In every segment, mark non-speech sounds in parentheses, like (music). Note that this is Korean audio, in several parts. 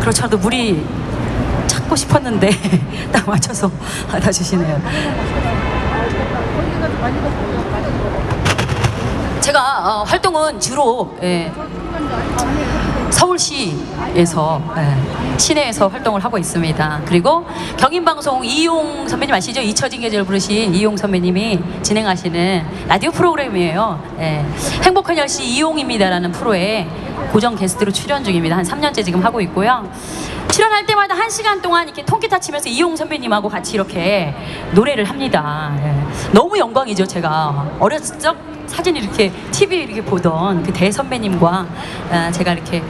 그렇죠. 물이 찾고 싶었는데 (laughs) 딱 맞춰서 받아주시네요. 제가 어, 활동은 주로 예, 서울시에서 예, 시내에서 활동을 하고 있습니다. 그리고 경인방송 이용 선배님 아시죠? 잊혀진 계절 부르신 이용 선배님이 진행하시는 라디오 프로그램이에요. 예, 행복한 10시 이용입니다라는 프로에 고정 게스트로 출연 중입니다. 한 3년째 지금 하고 있고요. 출연할 때마다 한 시간 동안 이렇게 통기타 치면서 이용 선배님하고 같이 이렇게 노래를 합니다. 예. 너무 영광이죠, 제가. 어렸을 적 사진 이렇게 TV 이렇게 보던 그 대선배님과 아, 제가 이렇게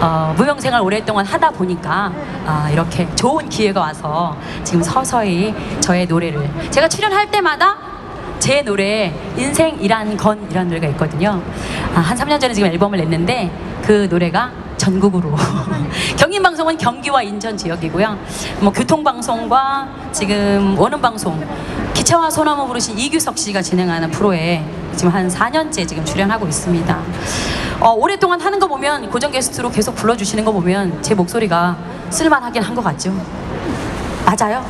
어, 무명생활 오랫동안 하다 보니까 아, 이렇게 좋은 기회가 와서 지금 서서히 저의 노래를 제가 출연할 때마다 제 노래 인생이란 건이라는 노래가 있거든요. 아, 한 3년 전에 지금 앨범을 냈는데 그 노래가 전국으로 (laughs) 경인 방송은 경기와 인천 지역이고요. 뭐 교통 방송과 지금 원음 방송 기차와 소나무 부르신 이규석 씨가 진행하는 프로에 지금 한 4년째 지금 출연하고 있습니다. 어, 오랫동안 하는 거 보면 고정 게스트로 계속 불러주시는 거 보면 제 목소리가 쓸만하긴 한 것 같죠. 맞아요?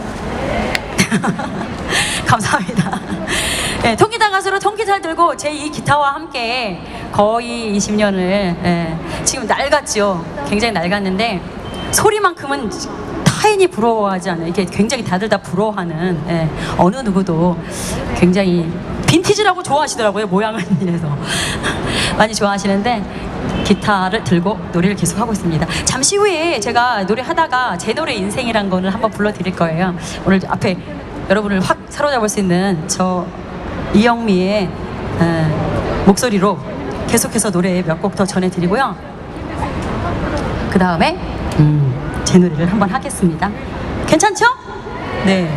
(laughs) 감사합니다. 네, 통기타 가수로 통기타를 들고 제이 기타와 함께 거의 20년을 예, 지금 낡았죠. 굉장히 낡았는데 소리만큼은 타인이 부러워하지 않아요. 이게 굉장히 다들 다 부러워하는 예, 어느 누구도 굉장히 빈티지라고 좋아하시더라고요. 모양은 (laughs) 이래서 많이 좋아하시는데 기타를 들고 노래를 계속 하고 있습니다. 잠시 후에 제가 노래 하다가 제 노래 인생이란 거를 한번 불러드릴 거예요. 오늘 앞에 여러분을 확 사로잡을 수 있는 저 이영미의 에, 목소리로 계속해서 노래 몇 곡 더 전해드리고요. 그 다음에 음, 제 노래를 한번 하겠습니다. 괜찮죠? 네.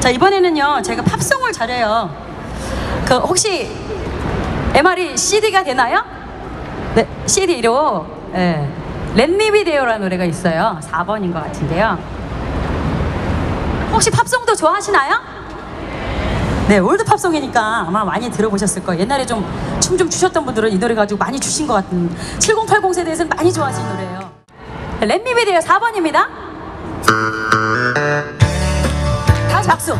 자 이번에는요 제가 팝송을 잘해요. 그 혹시 MR이 CD가 되나요? 네, CD로 예, 렛미비데오라는 노래가 있어요. 4번인 것 같은데요. 혹시 팝송도 좋아하시나요? 네, 올드 팝송이니까 아마 많이 들어보셨을 거예요. 옛날에 좀 춤 좀 추셨던 분들은 이 노래 가지고 많이 추신 것 같은 7080 세대에서는 많이 좋아하시는 노래예요. 렛미비데오 4번입니다. 다 박수.